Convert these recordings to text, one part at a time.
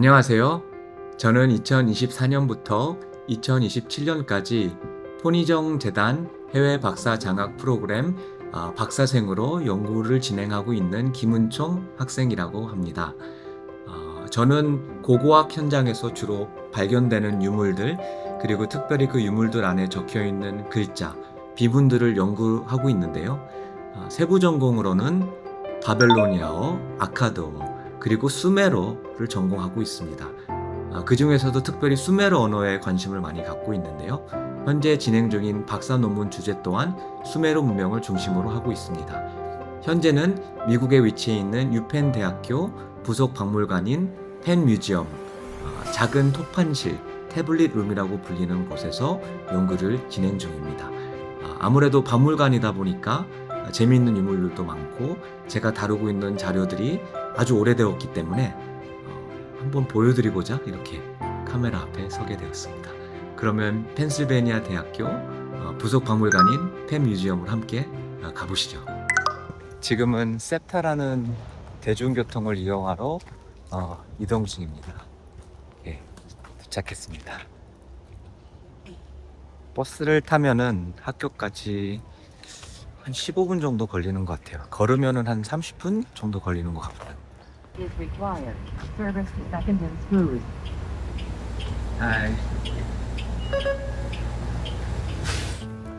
안녕하세요. 저는 2024년부터 2027년까지 토니정 재단 해외 박사 장학 프로그램 아, 박사생으로 연구를 진행하고 있는 김은총 학생이라고 합니다. 어, 저는 고고학 현장에서 주로 발견되는 유물들 그리고 특별히 그 유물들 안에 적혀 있는 글자, 비문들을 연구하고 있는데요. 아, 세부 전공으로는 바벨로니아어, 아카드어, 그리고 수메로를 전공하고 있습니다. 아, 그 중에서도 특별히 수메르 언어에 관심을 많이 갖고 있는데요. 현재 진행 중인 박사 논문 주제 또한 수메르 문명을 중심으로 하고 있습니다. 현재는 미국에 위치해 있는 유펜 대학교 부속 박물관인 펜 뮤지엄, 아, 작은 토판실, 태블릿 룸이라고 불리는 곳에서 연구를 진행 중입니다. 아, 아무래도 박물관이다 보니까 재미있는 유물들도 많고 제가 다루고 있는 자료들이 아주 오래되었기 때문에 어, 한번 보여드리고자 이렇게 카메라 앞에 서게 되었습니다. 그러면 펜실베니아 대학교 어, 부속 박물관인 펜 뮤지엄을 함께 어, 가보시죠. 지금은 셉타라는 대중교통을 이용하러 어, 이동 중입니다. 예, 도착했습니다. 버스를 타면은 학교까지 한 15분 정도 걸리는 것 같아요. 걸으면은 한 30분 정도 걸리는 것 같고요. is required. Service to second and smooth. 하이.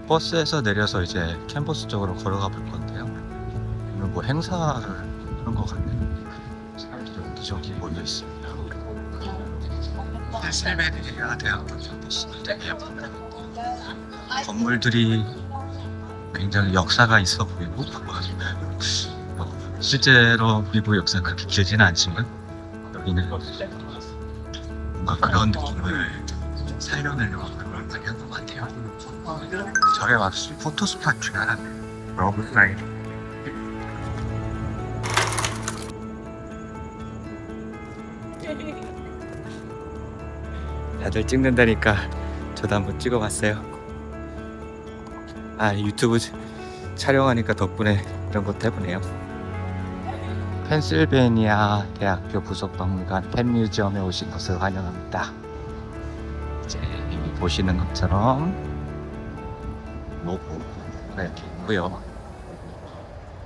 버스에서 내려서 이제 캠퍼스 쪽으로 걸어가 볼 건데요. 오늘 뭐 행사를 하는 것 같네요. 사람들이 여기저기 몰려 있습니다. 펜실베니아 대학교 캠퍼스인데 건물들이 굉장히 역사가 있어 보이고 어, 실제로 미국 역사가 그렇게 길지는 않지만 여기는 뭔가 그런 느낌을 살려내려고 그걸 많이 한것 같아요. 저게 막 포토 스팟 중에 하나네. 러브 사인. 다들 찍는다니까 저도 한번 찍어봤어요. 아 유튜브 촬영하니까 덕분에 이런 것도 해보네요. 펜실베니아 대학교 부속박물관 펜뮤지엄에 오신 것을 환영합니다. 이제 여기 보시는 것처럼 로고가 이렇게 있고요.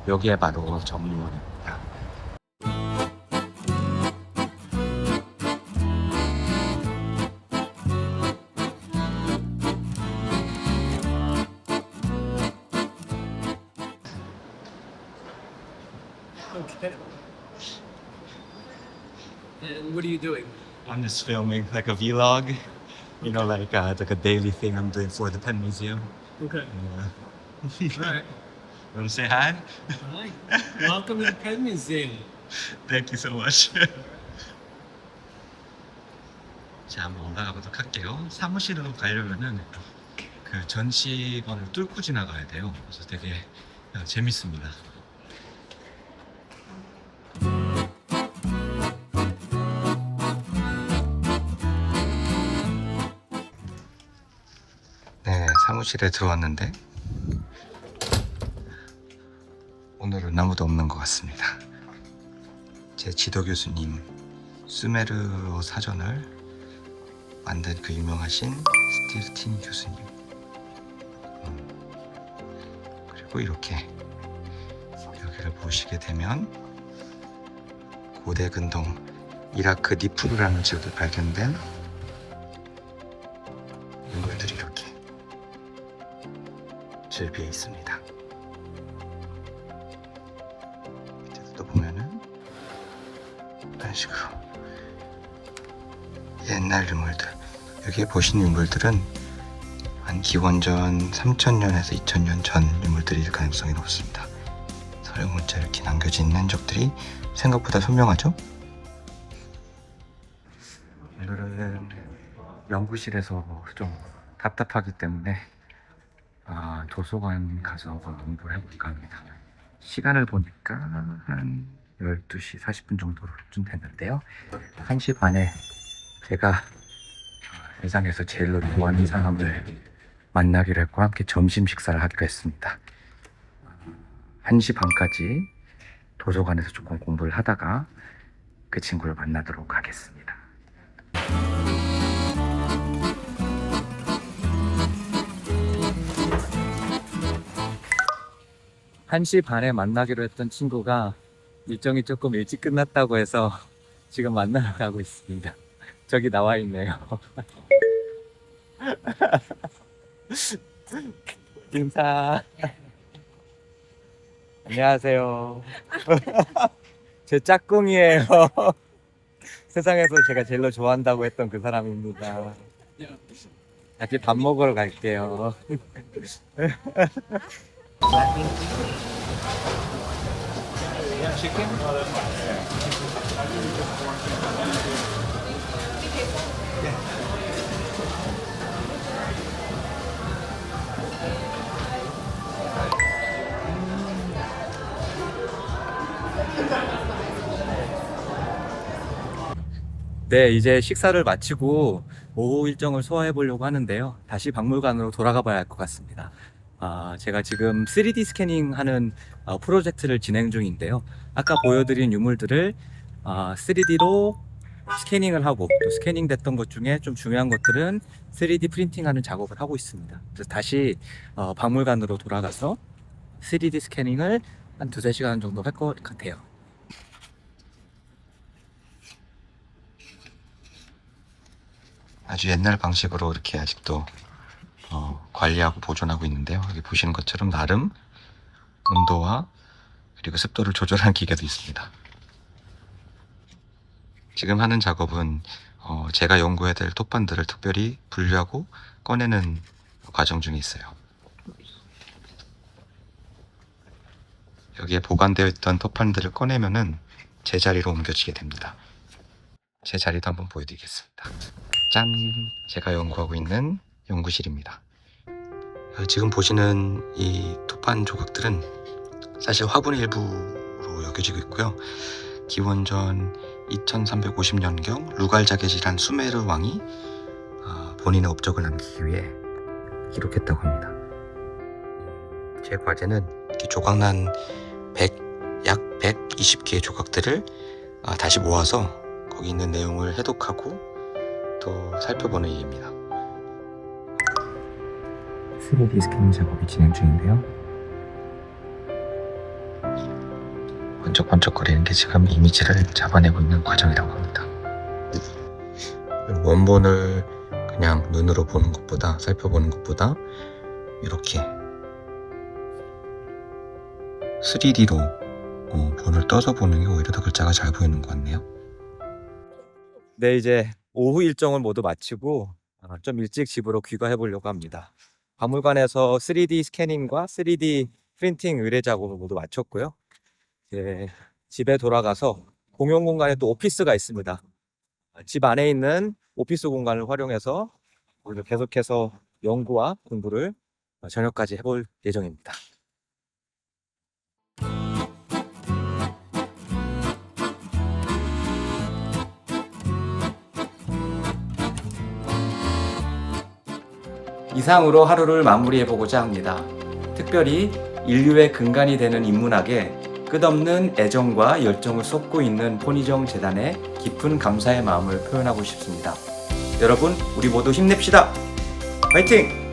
여기에 바로 정문 Okay. And what are you doing? I'm just filming like a vlog, you know, like uh, like a daily thing I'm doing for the Penn Museum. Okay. Yeah. All right. Want to say hi? Hi. Welcome to the Penn Museum. Thank you so much. 자, 한번 올라가 보도록 할게요. 사무실로 가려면은 그 전시관을 뚫고 지나가야 돼요. 그래서 되게 어, 재밌습니다. 사무실에 들어왔는데 오늘은 아무도 없는 것 같습니다. 제 지도 교수님 수메르어 사전을 만든 그 유명하신 티니 교수님 음, 그리고 이렇게 여기를 보시게 되면 고대 근동 이라크 니프르라는 지역에 발견된 즐비해 있습니다. 밑에도 또 보면은 이런 식으로 옛날 유물들 여기에 보신 유물들은 한 기원전 3000년에서 2000년 전 유물들일 가능성이 높습니다. 서령 문자 이렇게 있는 흔적들이 생각보다 선명하죠? 오늘은 연구실에서 좀 답답하기 때문에 아, 도서관 가서 공부를 해볼까 합니다. 시간을 보니까 한 12시 40분 정도쯤 됐는데요. 1시 반에 제가 어, 세상에서 제일로 좋아하는 사람을 만나기로 했고 함께 점심 식사를 하기로 했습니다. 1시 반까지 도서관에서 조금 공부를 하다가 그 친구를 만나도록 하겠습니다. 1시 반에 만나기로 했던 친구가 일정이 조금 일찍 끝났다고 해서 지금 만나러 가고 있습니다. 저기 나와 있네요. 인사. 안녕하세요. 제 짝꿍이에요. 세상에서 제가 제일 좋아한다고 했던 그 사람입니다. 같이 밥 먹으러 갈게요. 네, 이제 식사를 마치고 오후 일정을 소화해 보려고 하는데요. 다시 박물관으로 돌아가 봐야 할 것 같습니다. 아, 제가 지금 3D 스캐닝 하는 어, 프로젝트를 진행 중인데요. 아까 보여드린 유물들을 3D로 스캐닝을 하고 또 스캐닝 됐던 것 중에 좀 중요한 것들은 3D 프린팅 하는 작업을 하고 있습니다. 그래서 다시 어, 박물관으로 돌아가서 3D 스캐닝을 한 두세 시간 정도 할 것 같아요. 아주 옛날 방식으로 이렇게 아직도 어, 관리하고 보존하고 있는데요. 여기 보시는 것처럼 나름 온도와 그리고 습도를 조절하는 기계도 있습니다. 지금 하는 작업은 어, 제가 연구해야 될 톱반들을 특별히 분류하고 꺼내는 과정 중에 있어요. 여기에 보관되어 있던 톱판들을 꺼내면은 제 자리로 옮겨지게 됩니다. 제 자리도 한번 보여드리겠습니다. 짠! 제가 연구하고 있는 연구실입니다. 어, 지금 보시는 이 토판 조각들은 사실 화분의 일부로 여겨지고 있고요. 기원전 2350년경 루갈자게지란 수메르 왕이 어, 본인의 업적을 남기기 위해 기록했다고 합니다. 제 과제는 조각난 100, 약 120개의 조각들을 아, 다시 모아서 거기 있는 내용을 해독하고 또 살펴보는 일입니다. 3D 스캐닝 작업이 진행 중인데요. 번쩍번쩍거리는 게 지금 이미지를 잡아내고 있는 과정이라고 합니다. 원본을 그냥 눈으로 보는 것보다 살펴보는 것보다 이렇게 3D로 어, 본을 떠서 보는 게 오히려 더 글자가 잘 보이는 것 같네요. 네, 이제 오후 일정을 모두 마치고 아, 좀 일찍 집으로 귀가해 보려고 합니다. 박물관에서 3D 스캐닝과 3D 프린팅 의뢰 작업을 모두 마쳤고요. 이제 집에 돌아가서 공용 공간에 또 오피스가 있습니다. 아, 집 안에 있는 오피스 공간을 활용해서 오늘 계속해서 연구와 공부를 어, 저녁까지 해볼 예정입니다. 이상으로 하루를 마무리해 보고자 합니다. 특별히 인류의 근간이 되는 인문학에 끝없는 애정과 열정을 쏟고 있는 포니정 재단에 깊은 감사의 마음을 표현하고 싶습니다. 여러분, 우리 모두 힘냅시다! 화이팅!